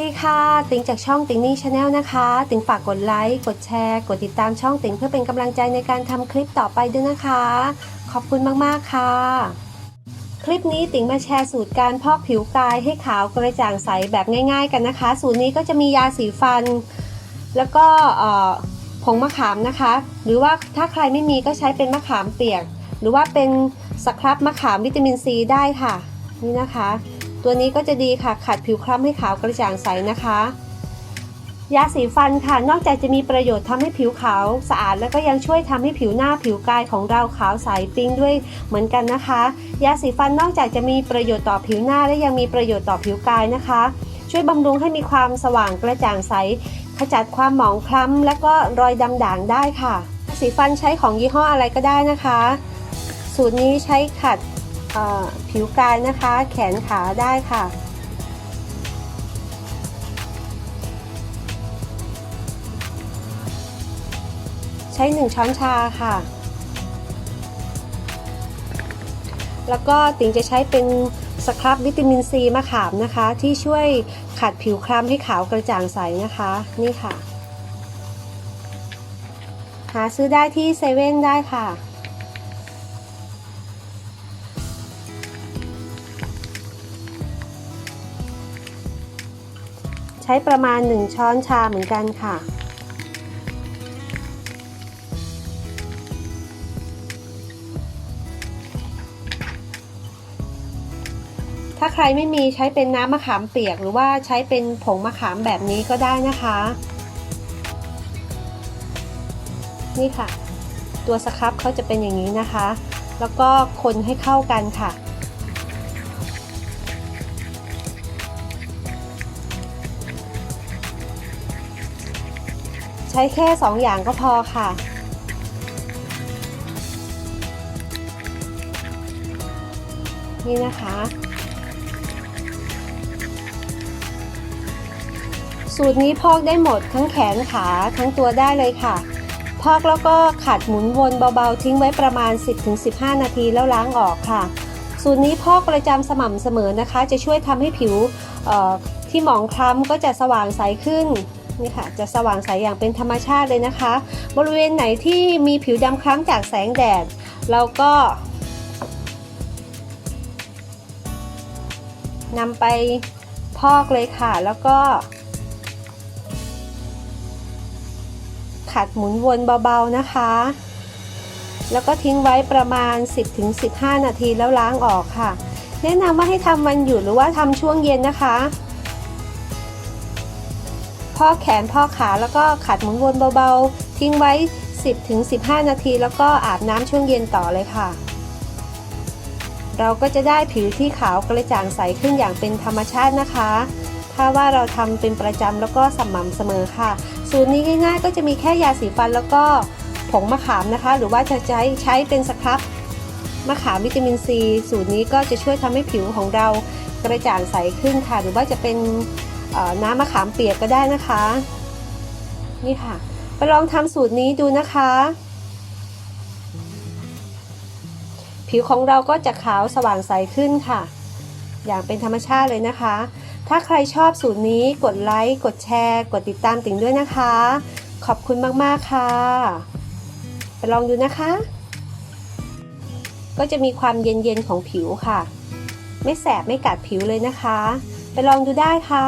สวัสดีค่ะ ติงจากช่องติงนี่ชาแนลนะคะ ติงฝากกดไลค์ กดแชร์ กดติดตามช่องติงเพื่อเป็นกำลังใจในการทำคลิปต่อไปด้วยนะคะ ขอบคุณมากๆค่ะ คลิปนี้ติงมาแชร์สูตรการพอกผิวกายให้ขาวกระจ่างใสแบบง่าย ๆ กันนะคะ สูตรนี้ก็จะมียาสีฟัน แล้วก็ผงมะขามนะคะ หรือว่าถ้าใครไม่มีก็ใช้เป็นมะขามเปียก หรือว่าเป็นสครับมะขามวิตามินซีได้ค่ะ นี่นะคะ ตัวนี้ก็จะดีค่ะขัดผิวคล้ำให้ขาวกระจ่างใสนะคะ ยาสีฟันค่ะ นอกจากจะมีประโยชน์ทำให้ผิวขาวสะอาด แล้วก็ยังช่วยทำให้ผิวหน้าผิวกายของเราขาวใสปิ้งด้วยเหมือนกันนะคะ ยาสีฟันนอกจากจะมีประโยชน์ต่อผิวหน้าและยังมีประโยชน์ต่อผิวกายนะคะ ช่วยบำรุงให้มีความสว่างกระจ่างใสขจัดความหมองคล้ำและก็รอยดำด่างได้ค่ะ สีฟันใช้ของยี่ห้ออะไรก็ได้นะคะ สูตรนี้ใช้ขัด ผิวกายนะคะ แขนขาได้ค่ะ ใช้1ช้อนชาค่ะ แล้วก็ติงจะใช้เป็นสครับวิตามินซีมะขามนะคะ ที่ช่วยขัดผิวคล้ำให้ขาวกระจ่างใสนะคะ นี่ค่ะ หาซื้อได้ที่เซเว่นได้ค่ะ ช้ประมาณ 1 ช้อนชาเหมือนกันค่ะ ถ้าใครไม่มีใช้เป็นน้ำมะขามเปียก หรือว่าใช้เป็นผงมะขามแบบนี้ก็ได้นะคะ นี่ค่ะ ตัวสครับเขาจะเป็นอย่างนี้นะคะ แล้วก็คนให้เข้ากันค่ะ ใช้แค่ 2 อย่างก็พอค่ะ นี่นะคะ สูตรนี้พอกได้หมดทั้งแขนขาทั้งตัวได้เลยค่ะ พอกแล้วก็ขัดหมุนวนเบาๆ ทิ้งไว้ประมาณ 10-15 นาทีแล้วล้างออกค่ะ สูตรนี้พอกประจำสม่ำเสมอนะคะ จะช่วยทำให้ผิวที่หมองคล้ำก็จะสว่างใสขึ้น นี่ค่ะจะสว่างใสอย่างเป็นธรรมชาติเลยนะคะ บริเวณไหนที่มีผิวดำคล้ำจากแสงแดด เราก็นำไปพอกเลยค่ะ แล้วก็ ขัดหมุนวนเบาๆนะคะ แล้วก็ทิ้งไว้ประมาณ 10-15 นาทีแล้วล้างออกค่ะ แนะนำว่าให้ทำวันหยุดหรือว่าทำช่วงเย็นนะคะ พ่อแขนพ่อขาแล้วก็ขัดหมุนวนเบาๆ ทิ้งไว้ 10-15 นาที แล้วก็อาบน้ำช่วงเย็นต่อเลยค่ะ เราก็จะได้ผิวที่ขาวกระจ่างใสขึ้นอย่างเป็นธรรมชาตินะคะ ถ้าว่าเราทำเป็นประจำแล้วก็สม่ำเสมอค่ะ สูตรนี้ง่าย ๆ ก็จะมีแค่ยาสีฟันแล้วก็ผงมะขามนะคะ หรือว่าจะใช้ใช้เป็นสครับมะขามวิตามินซี สูตรนี้ก็จะช่วยทำให้ผิวของเรากระจ่างใสขึ้นค่ะ หรือว่าจะเป็น น้ำมะขามเปียกก็ได้นะคะ นี่ค่ะ ไปลองทำสูตรนี้ดูนะคะ ผิวของเราก็จะขาวสว่างใสขึ้นค่ะ อย่างเป็นธรรมชาติเลยนะคะ ถ้าใครชอบสูตรนี้กดไลค์ กดแชร์ กดติดตามติ่งด้วยนะคะ ขอบคุณมากๆค่ะ ไปลองดูนะคะ ก็จะมีความเย็นๆของผิวค่ะ ไม่แสบไม่กัดผิวเลยนะคะ ไปลองดูได้ค่ะ